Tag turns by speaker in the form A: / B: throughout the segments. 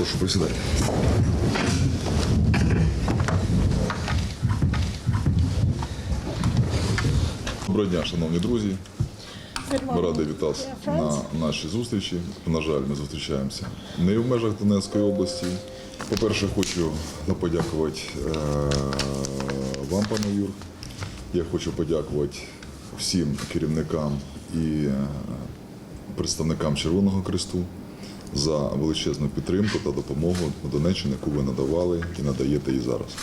A: Прошу присідати. Доброго дня, шановні друзі. Ми раді вітати на нашій зустрічі. На жаль, ми зустрічаємося не в межах Донецької області. По-перше, хочу подякувати е, вам, пане Юр. Я хочу подякувати всім керівникам і е, представникам Червоного Хресту за величезну підтримку та допомогу на Донеччині, яку ви надавали і надаєте і зараз.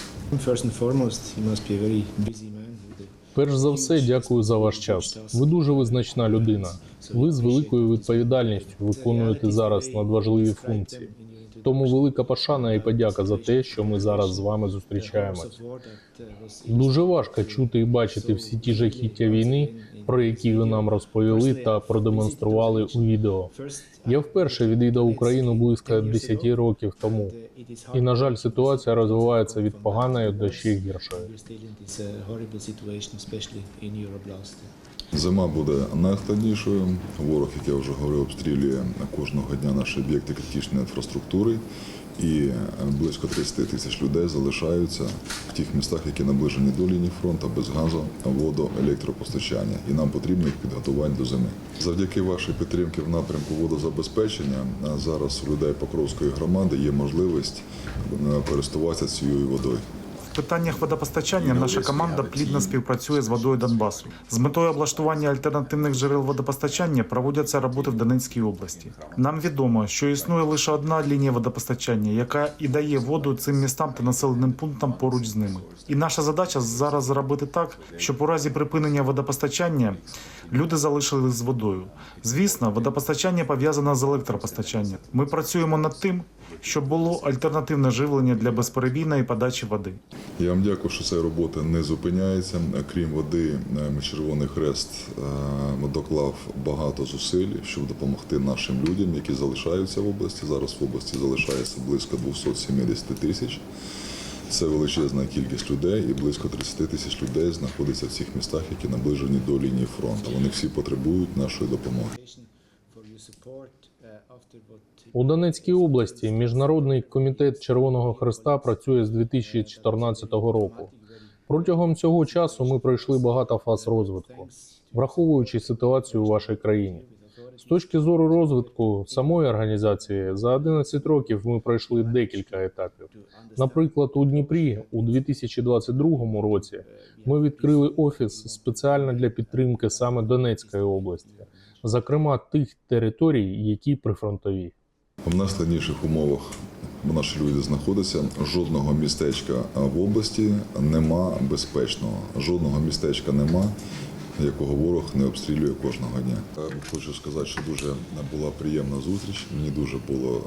B: Перш за все, дякую за ваш час. Ви дуже визначна людина. Ви з великою відповідальністю виконуєте зараз надважливі функції. Тому велика пошана і подяка за те, що ми зараз з вами зустрічаємось. Дуже важко чути і бачити всі ті жахіття війни, про які ви нам розповіли та продемонстрували у відео. Я вперше відвідав Україну близько 10 років тому. І на жаль, ситуація розвивається від поганої до ще гіршої.
A: Зима буде найскладнішою. Ворог, як я вже говорив, обстрілює кожного дня наші об'єкти критичної інфраструктури. І близько 30 тисяч людей залишаються в тих містах, які наближені до лінії фронту, без газу, воду, електропостачання. І нам потрібно їх підготувати до зими. Завдяки вашій підтримці в напрямку водозабезпечення зараз у людей Покровської громади є можливість е, користуватися цією водою.
C: Питаннях водопостачання наша команда плідно співпрацює з водою Донбасу. З метою облаштування альтернативних джерел водопостачання проводяться роботи в Донецькій області. Нам відомо, що існує лише одна лінія водопостачання, яка і дає воду цим містам та населеним пунктам поруч з ними. І наша задача зараз зробити так, щоб у разі припинення водопостачання люди залишились з водою. Звісно, водопостачання пов'язане з електропостачанням. Ми працюємо над тим, щоб було альтернативне живлення для безперебійної подачі води.
A: Я вам дякую, що ця робота не зупиняється. Крім води, е, Червоний Хрест е, доклав багато зусиль, щоб допомогти нашим людям, які залишаються в області. Зараз в області залишається близько 270 тисяч. Це величезна кількість людей, і близько 30 тисяч людей знаходиться в цих містах, які наближені до лінії фронту. Вони всі потребують нашої допомоги.
B: У Донецькій області Міжнародний комітет Червоного Христа працює з 2014 року. Протягом цього часу ми пройшли багато фаз розвитку, враховуючи ситуацію у вашій країні. З точки зору розвитку самої організації за 11 років ми пройшли декілька етапів. Наприклад, у Дніпрі у 2022 році ми відкрили офіс спеціально для підтримки саме Донецької області, зокрема тих територій, які прифронтові.
A: В найскладніших умовах наші люди знаходяться. Жодного містечка в області нема безпечного. Жодного містечка нема, якого ворог не обстрілює кожного дня. Хочу сказати, що дуже була приємна зустріч. Мені дуже було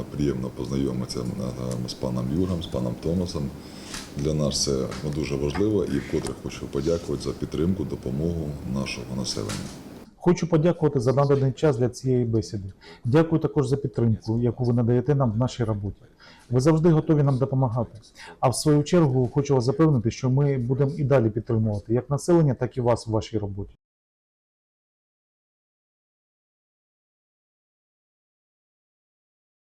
A: е, приємно познайомитися е, з паном Юром, з паном Томасом. Для нас це дуже важливо і вкотре хочу подякувати за підтримку, допомогу нашого населення.
D: Хочу подякувати за наданий час для цієї бесіди. Дякую також за підтримку, яку ви надаєте нам в нашій роботі. Ви завжди готові нам допомагати. А в свою чергу хочу вас запевнити, що ми будемо і далі підтримувати як населення, так і вас в вашій роботі.